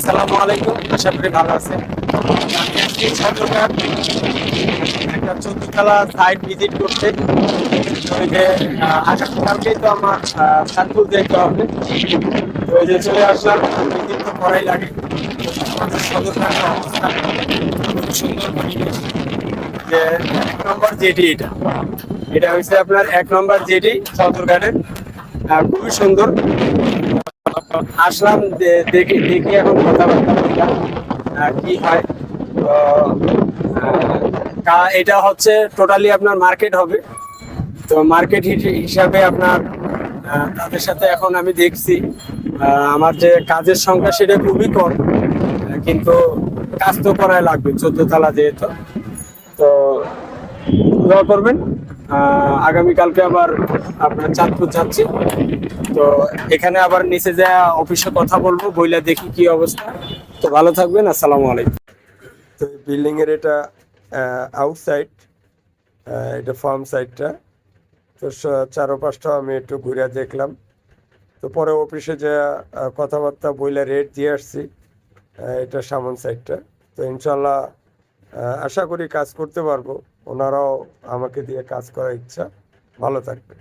আসসালামু আলাইকুম। আশা করি ভালো আছেন। একটা চতুর্তলা সাইট ভিজিট করতে ওই যে আগামীকালকেই তো আমার সাতপুর যেতে হবে। ওই যে চলে আসলাম। ভিজিট তো করাই লাগে। সুন্দর যে এক নম্বর জেটি এটা। এটা হচ্ছে আপনার এক নম্বর জেটি সদরঘাটের খুবই সুন্দর। আসলাম দেখি দেখি এখন কথাবার্তা বললাম কি হয়। তো এটা হচ্ছে টোটালি আপনার মার্কেট হবে। তো মার্কেট হিসাবে আপনার তাদের সাথে এখন আমি দেখছি। আমার যে কাজের সংখ্যা সেটা খুবই কম, কিন্তু কাজ তো করাই লাগবে, চোদ্দ তলা যেহেতু। তো করবেন। আগামীকালকে আবার আপনার চাঁদপুর যাচ্ছি। তো এখানে আবার নিচে যা অফিসে কথা বলব, বইলা দেখি কি অবস্থা। তো ভালো থাকবেন, আসসালামু আলাইকুম। তো বিল্ডিং এর এটা আউটসাইড এটা ফার্ম সাইডটা তো চারোপাশটা আমি একটু ঘুরে দেখলাম। তো পরে অফিসে যে কথাবার্তা বইলে রেট দিয়ে আসছি এটা সামন সাইডটা তো ইনশাল্লাহ আশা করি কাজ করতে পারব। ওনারাও আমাকে দিয়ে কাজ করার ইচ্ছা। ভালো থাকবে